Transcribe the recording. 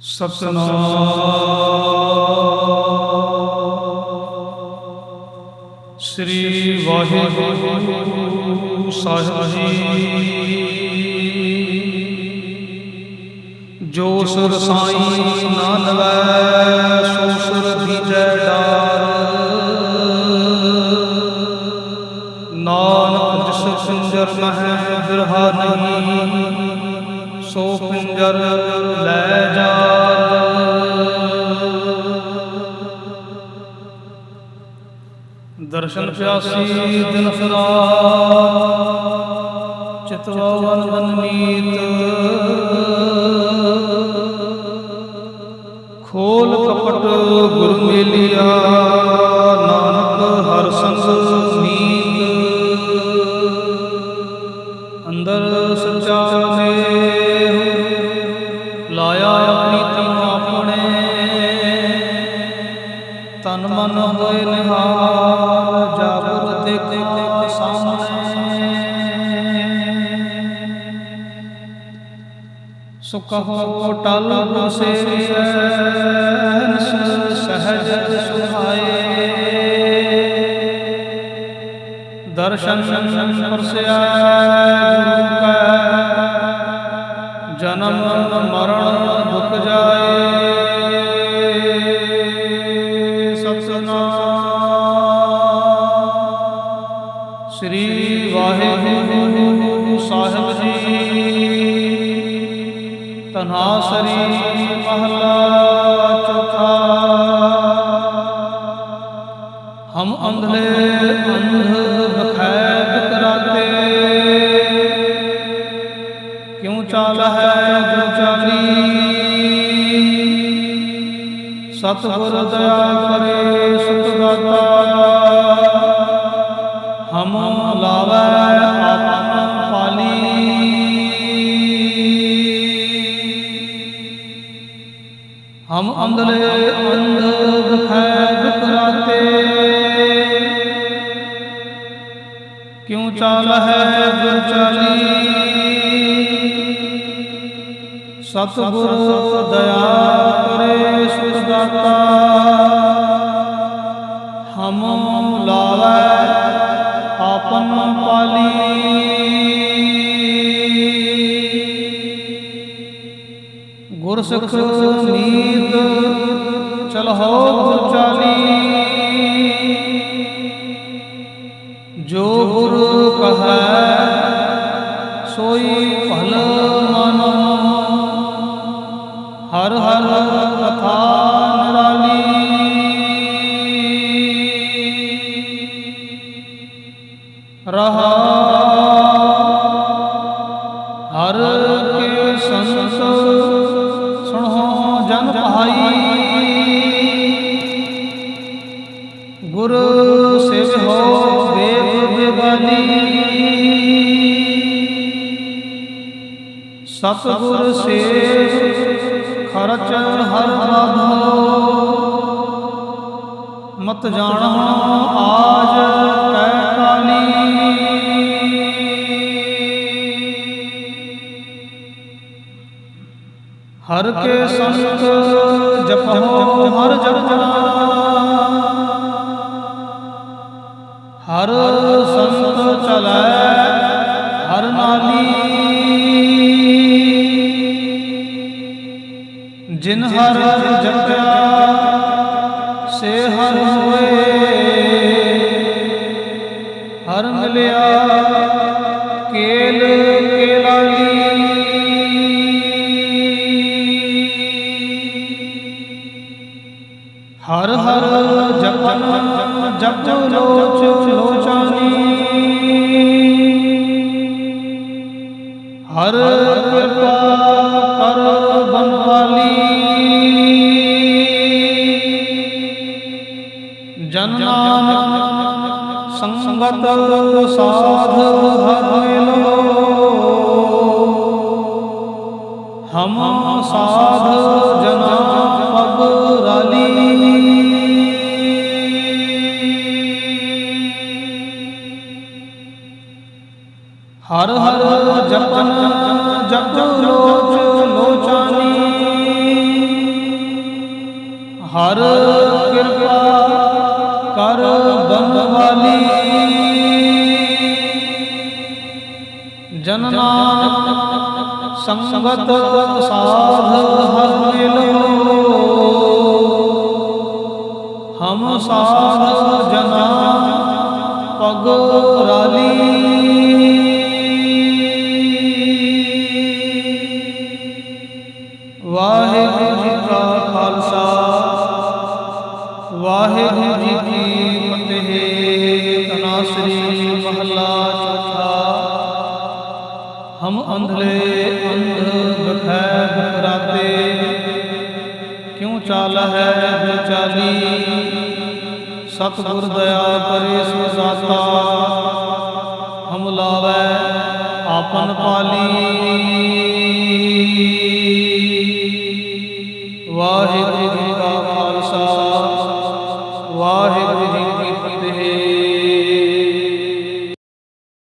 ਸਤਨਾਮ। ਸ੍ਰੀ ਵਾਹਿਗੁਰੂ ਸਾਹਿਬ ਜੀ। ਜੋ ਸੁਰ ਸਾਈ ਨਾ ਲਵੈ ਸੋ ਸੁਰ ਦੀਜੈ ਡਾਰ ਨਾਨਕ ਜਿਸ ਪਿੰਜਰ ਮਹਿ ਬਿਰਹਾ ਨਹੀਂ, ਸੋ ਪਿੰਜਰ ਲੈ ਜਾ। ਦਰਸ਼ਨ ਪਿਆਸੀ ਦਿਨ ਫਰਾਤ ਚਿਤਵਨ ਬਨਨੀਤ ਖੋਲ ਕਪਟ ਗੁਰ ਮੇਲਿਆ। ਸੁਖ ਹੋ ਟਲ ਗੁਸੇ ਸਹਜ ਸੁਹਾਏ। ਦਰਸ਼ਨ ਪਰਸਿਆ ਗੁਰੂ ਕੈ ਜਨਮ ਮਰਨ ਦੁਖ ਜਾਏ। ਤਨਾਸਰੀ ਮਹਲਾ ਚੌਥਾ। ਹਮ ਅੰਧਲੇ ਅੰਧ ਬਖੈ ਬਕਰਾਤੇ ਕਿਉ ਚਾਲ ਹੈ ਜੋ ਚਾਲੀ? ਸਤਿਗੁਰ ਦਇਆ ਕਰੇ ਸੁਖ ਦਾਤਾ ਹਮ ਅੰਧਲੇ ਅੰਧ ਬਖੈ ਕਿਉ ਚਾਲ ਹੈ ਗੁਰ ਚਾਲੀ ਸਤਿਗੁਰ ਦਇਆ ਕਰੇ ਸੁਖ ਹਮ ਲਾਵੈ ਆਪਨ ਪਾਲੀ। ਗੁਰ ਨੀਤ ਚਲਹੁ ਗੁਰ ਚਾਲੀ। ਜੋ ਗੁਰ ਕਹੈ, ਸੋਈ ਭਲ ਮਨ। ਹਰ ਹਰ ਕਥਾ ਨਿਰਾਲੀ। ਰਹਾ। ਹਰ ਕੇ ਸੰਤ ਸੁਣੋ ਜਨ ਭਾਈ। ਸਤਿਗੁਰ ਸੇਵ ਖਰਚ ਹਰ ਬਾਧੋ ਮਤ ਜਾਣਾ ਆਜ ਕੈ ਕਾਲੀ ਹਰ ਕੇ ਸੰਤ ਜਪੋ ਹਰ ਜਪਣਾ। ਹਰ ਸੰਤ ਚਲੈ ਜਿਨ ਹਰ ਜਪਿਆ, ਸੇ ਹਰ ਹੋਏ। ਹਰ ਮਿਲਿਆ, ਕੇਲ ਕੇਲਾਲੀ। ਹਰ ਹਰ ਜਪਨ ਜਪ ਲੋਚ ਲੋਚਾਨੀ। ਹਰ ਕਿਰਪਾ ਸੰਗਤ ਸਾਧ ਹਰ ਮਿਲੋ ਹਮ ਸਾਧ ਜਨਾ ਪਗ ਰਾਲੀ ਹਰ ਹਰ ਜਪਨ ਜਪ ਲੋਚ ਲੋਚਾਨੀ ਹਰ ਕਿਰਪਾ ਸੰਗਤ ਸਾਧ ਹਰ ਮਿਲੋ ਹਮ ਸਾਧ ਜਨਾ ਪਗ ਰਾਲੀ। ਵਾਹਿਗੁਰੂ ਜੀ ਕਾ ਖਾਲਸਾ, ਵਾਹਿਗੁਰੂ ਜੀ ਕੀ ਫਤਿਹ। ਤਨਾਸਰੀ ਹਮ ਅੰਧਲੇ ਅੰਧ ਬਖੈ ਬਖਰਾਤੇ। ਕਿਉ ਚਾਲ ਹੈ ਜੋ ਚਾਲੀ ਸਤਿਗੁਰ ਦਇਆ ਕਰੇ ਸੋ ਦਾਤਾ ਹਮ ਲਾਵੈ ਆਪਨ ਪਾਲੀ।